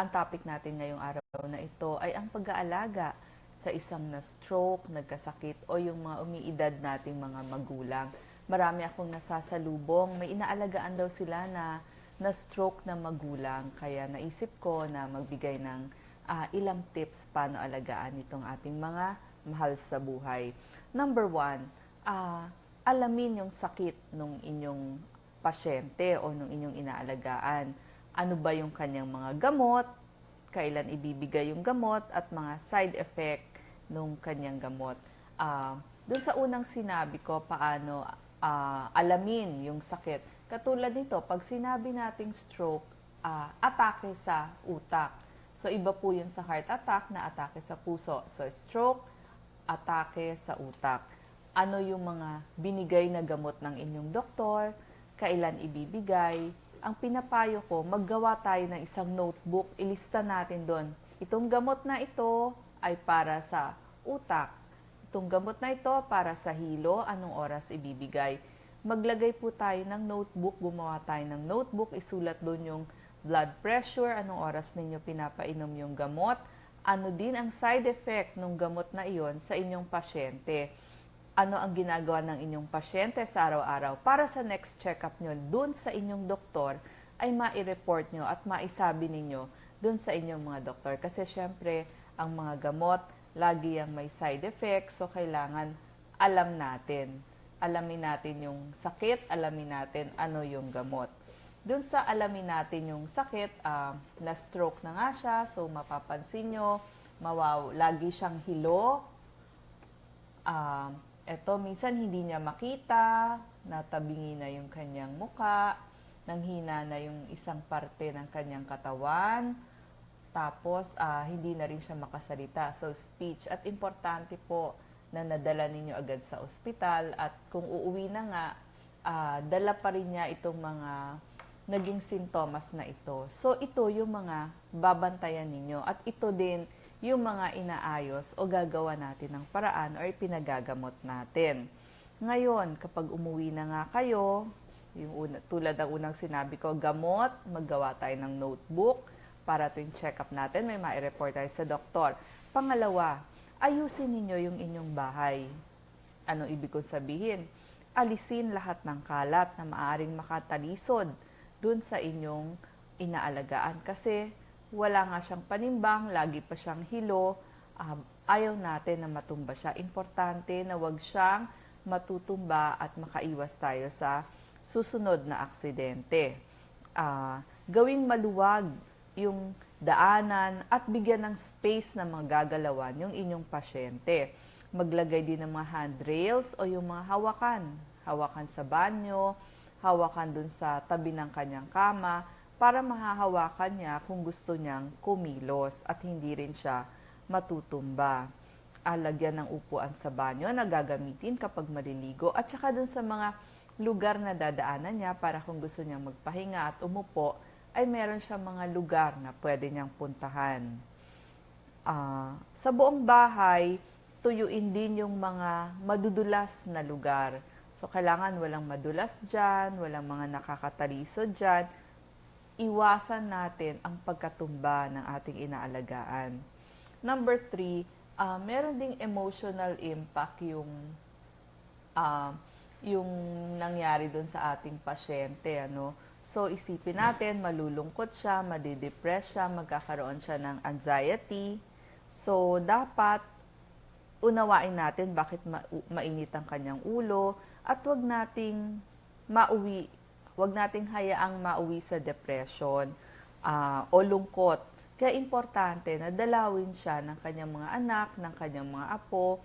Ang topic natin ngayong araw na ito ay ang pag-aalaga sa isang na-stroke, nagkasakit o yung mga umiidad nating mga magulang. Marami akong nasasalubong, may inaalagaan daw sila na na-stroke na magulang. Kaya naisip ko na magbigay ng ah, ilang tips paano alagaan itong ating mga mahal sa buhay. Number one, ah, alamin yung sakit ng inyong pasyente o ng inyong inaalagaan. Ano ba yung kanyang mga gamot, kailan ibibigay yung gamot, at mga side effect ng kanyang gamot. Ah, doon sa unang sinabi ko, paano ah, alamin yung sakit. Katulad nito, pag sinabi nating stroke, ah, atake sa utak. So, iba po yun sa heart attack na atake sa puso. So, stroke, atake sa utak. Ano yung mga binigay na gamot ng inyong doktor, kailan ibibigay. Ang pinapayo ko, maggawa tayo ng isang notebook, ilista natin doon. Itong gamot na ito ay para sa utak. Itong gamot na ito para sa hilo, anong oras ibibigay. Maglagay po tayo ng notebook, gumawa tayo ng notebook, isulat doon yung blood pressure, anong oras ninyo pinapainom yung gamot, ano din ang side effect ng gamot na iyon sa inyong pasyente. Ano ang ginagawa ng inyong pasyente sa araw-araw para sa next check-up nyo dun sa inyong doktor ay mai-report nyo at maisabi ninyo dun sa inyong mga doktor. Kasi syempre, ang mga gamot, lagi ang may side effects, so kailangan alam natin. Alamin natin yung sakit, alamin natin ano yung gamot. Doon sa alamin natin yung sakit, ah, na-stroke na nga siya, so mapapansin nyo, mawaw, lagi siyang hilo. Ah, eto, minsan hindi niya makita, natabingi na yung kanyang muka, nanghina na yung isang parte ng kanyang katawan, tapos ah, hindi na rin siya makasalita. So speech, at importante po na nadala ninyo agad sa ospital at kung uuwi na nga, ah, dala pa rin niya itong mga naging sintomas na ito. So ito yung mga babantayan ninyo at ito din yung mga inaayos o gagawa natin ng paraan or pinagagamot natin. Ngayon, kapag umuwi na nga kayo, yung una, tulad ng unang sinabi ko, gamot, maggawa tayo ng notebook para tuwing check-up natin, may ma-report tayo sa doktor. Pangalawa, ayusin ninyo yung inyong bahay. Ano ibig kong sabihin? Alisin lahat ng kalat na maaring makatalisod dun sa inyong inaalagaan. Kasi wala nga siyang panimbang, lagi pa siyang hilo, ah, ayaw natin na matumba siya. Importante na wag siyang matutumba at makaiwas tayo sa susunod na aksidente. Ah, gawing maluwag yung daanan at bigyan ng space na magagalawan yung inyong pasyente. Maglagay din ng mga handrails o yung mga hawakan. Hawakan sa banyo, hawakan dun sa tabi ng kanyang kama para mahahawakan niya kung gusto niyang kumilos at hindi rin siya matutumba. Alagyan ng upuan sa banyo na gagamitin kapag maliligo at saka dun sa mga lugar na dadaanan niya para kung gusto niyang magpahinga at umupo ay meron siya mga lugar na pwede niyang puntahan. Ah, sa buong bahay, tuyuin din yung mga madudulas na lugar. So, kailangan walang madulas dyan, walang mga nakakatalisod dyan. Iwasan natin ang pagkatumba ng ating inaalagaan. Number three, ah, meron ding emotional impact yung ah, yung nangyari doon sa ating pasyente. Ano? So, isipin natin, malulungkot siya, madidepress siya, magkakaroon siya ng anxiety. So, dapat unawain natin bakit ma- mainit ang kanyang ulo at wag nating mauwi, wag nating hayaang mauwi sa depression ah, o lungkot. Kaya importante na dalawin siya ng kanyang mga anak, ng kanyang mga apo.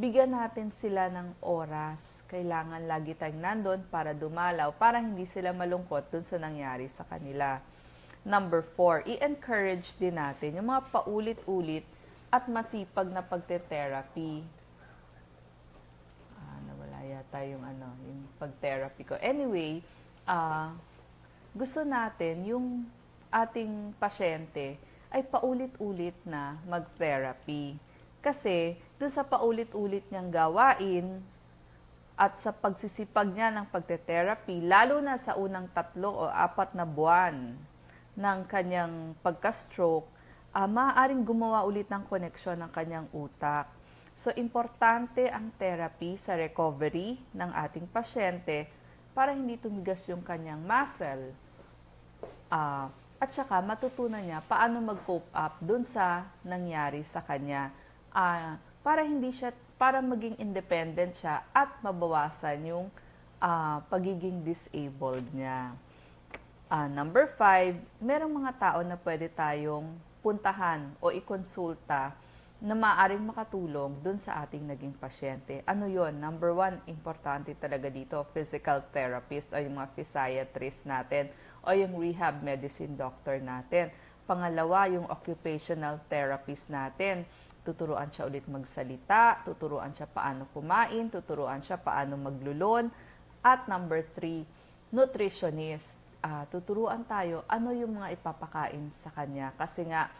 Bigyan natin sila ng oras. Kailangan lagi tayong nandun para dumalaw, para hindi sila malungkot dun sa nangyari sa kanila. Number four, i-encourage din natin yung mga paulit-ulit at masipag na pagte-therapy. Ah, nawala yata yung ano, yung pag-therapy ko. Anyway, ah, gusto natin yung ating pasyente ay paulit-ulit na mag-therapy. Kasi doon sa paulit-ulit niyang gawain at sa pagsisipag niya ng pagte-therapy, lalo na sa unang tatlo o apat na buwan ng kanyang pagka-stroke, uh, maaaring gumawa ulit ng koneksyon ng kanyang utak. So, importante ang therapy sa recovery ng ating pasyente para hindi tumigas yung kanyang muscle. Uh, at saka matutunan niya paano mag-cope up dun sa nangyari sa kanya. Uh, para hindi siya, para maging independent siya at mabawasan yung uh, pagiging disabled niya. Uh, number five, merong mga tao na pwede tayong puntahan o ikonsulta na maaring makatulong dun sa ating naging pasyente. Ano yon? Number one, importante talaga dito, physical therapist o yung mga physiatrist natin o yung rehab medicine doctor natin. Pangalawa, yung occupational therapist natin. Tuturuan siya ulit magsalita, tuturuan siya paano kumain, tuturuan siya paano maglulon. At number three, nutritionist. Uh, tuturuan tayo ano yung mga ipapakain sa kanya. Kasi nga,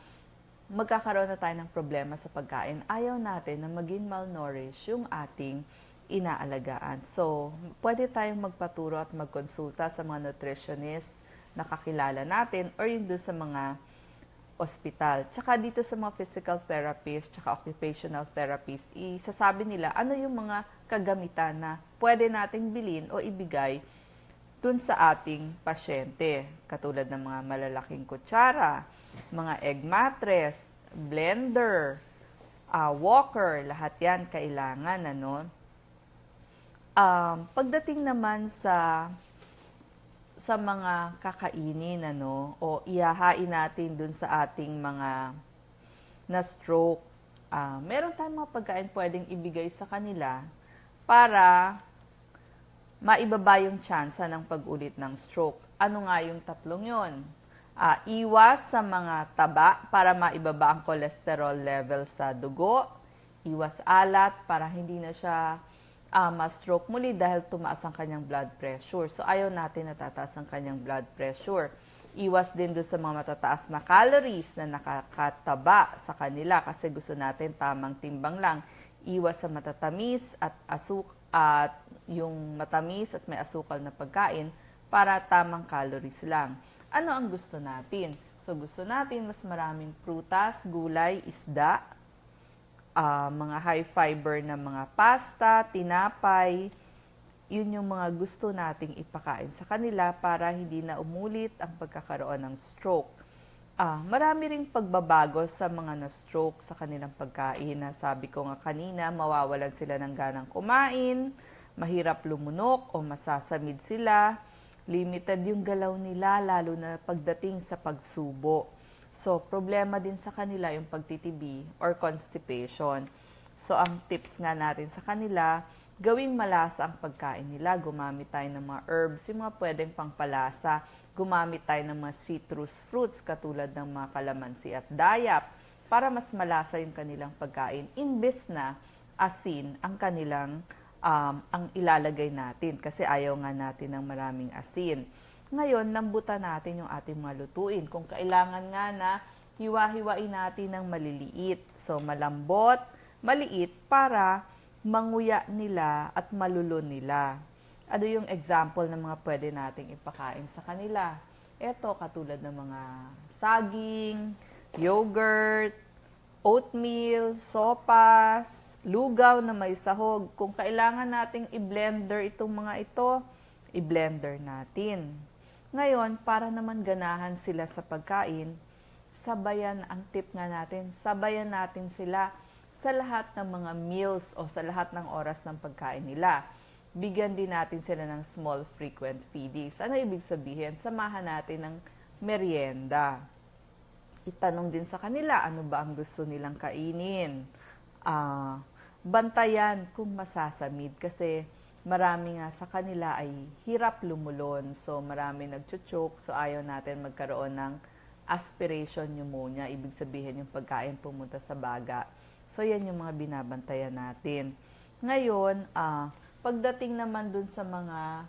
magkakaroon na tayo ng problema sa pagkain, ayaw natin na maging malnourished yung ating inaalagaan. So, pwede tayong magpaturo at magkonsulta sa mga nutritionist na kakilala natin or yung doon sa mga ospital. Tsaka dito sa mga physical therapist, tsaka occupational therapist, isasabi nila ano yung mga kagamitan na pwede nating bilhin o ibigay dun sa ating pasyente. Katulad ng mga malalaking kutsara, mga egg mattress, blender, uh, walker, lahat yan kailangan. Ano? Um, pagdating naman sa sa mga kakainin ano o ihahain natin dun sa ating mga na stroke uh, meron tayong mga pagkain pwedeng ibigay sa kanila para maibaba yung tsansa ng pag-ulit ng stroke. Ano nga yung tatlong yon? Uh, iwas sa mga taba para maibaba ang cholesterol level sa dugo. Iwas alat para hindi na siya uh, ma-stroke muli dahil tumaas ang kanyang blood pressure. So ayaw natin natataas ang kanyang blood pressure. Iwas din doon sa mga matataas na calories na nakakataba sa kanila kasi gusto natin tamang timbang lang. Iwas sa matatamis at asuk at yung matamis at may asukal na pagkain para tamang calories lang ano ang gusto natin? So gusto natin mas maraming prutas, gulay, isda, uh, mga high fiber na mga pasta, tinapay, yun yung mga gusto nating ipakain sa kanila para hindi na umulit ang pagkakaroon ng stroke. Ah, marami ring pagbabago sa mga na-stroke sa kanilang pagkain. Na sabi ko nga kanina, mawawalan sila ng ganang kumain, mahirap lumunok o masasamid sila, Limited yung galaw nila, lalo na pagdating sa pagsubo. So, problema din sa kanila yung pagtitibi or constipation. So, ang tips nga natin sa kanila, gawing malasa ang pagkain nila. Gumamit tayo ng mga herbs, yung mga pwedeng pangpalasa. Gumamit tayo ng mga citrus fruits katulad ng mga kalamansi at dayap para mas malasa yung kanilang pagkain. Imbes na asin ang kanilang um, ang ilalagay natin kasi ayaw nga natin ng maraming asin. Ngayon, lambutan natin yung ating mga lutuin. Kung kailangan nga na hiwa-hiwain natin ng maliliit. So, malambot, maliit para manguya nila at malulun nila. Ano yung example ng mga pwede nating ipakain sa kanila? Ito, katulad ng mga saging, yogurt, oatmeal, sopas, lugaw na may sahog. Kung kailangan nating i-blender itong mga ito, i-blender natin. Ngayon, para naman ganahan sila sa pagkain, sabayan ang tip nga natin, sabayan natin sila sa lahat ng mga meals o sa lahat ng oras ng pagkain nila. Bigyan din natin sila ng small frequent feedings. Ano ibig sabihin? Samahan natin ng merienda itanong din sa kanila ano ba ang gusto nilang kainin. Uh, bantayan kung masasamid kasi marami nga sa kanila ay hirap lumulon. So marami nagchuchok. So ayaw natin magkaroon ng aspiration pneumonia. Ibig sabihin yung pagkain pumunta sa baga. So yan yung mga binabantayan natin. Ngayon, uh, pagdating naman dun sa mga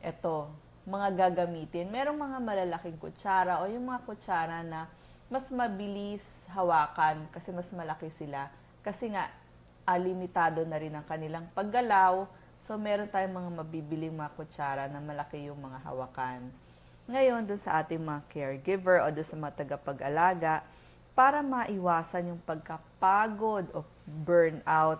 eto, mga gagamitin, merong mga malalaking kutsara o yung mga kutsara na mas mabilis hawakan kasi mas malaki sila. Kasi nga, uh, limitado na rin ang kanilang paggalaw. So, meron tayong mga mabibiling mga kutsara na malaki yung mga hawakan. ngayon dun sa ating mga caregiver o dun sa mga tagapag-alaga para maiwasan yung pagkapagod o burnout.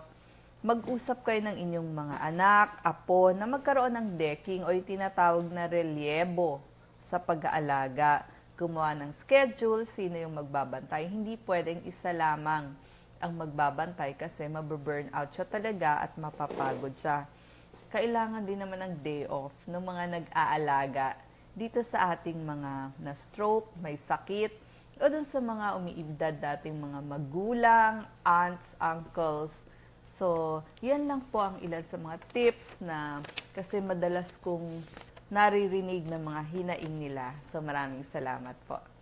Mag-usap kayo ng inyong mga anak, apo na magkaroon ng decking o yung tinatawag na relyebo sa pag-aalaga. Gumawa ng schedule, sino yung magbabantay. Hindi pwedeng isa lamang ang magbabantay kasi mababurn out siya talaga at mapapagod siya. Kailangan din naman ng day off ng mga nag-aalaga dito sa ating mga na-stroke, may sakit, o dun sa mga umiibdad dating mga magulang, aunts, uncles. So, yan lang po ang ilan sa mga tips na kasi madalas kong naririnig ng mga hinaing nila. So, maraming salamat po.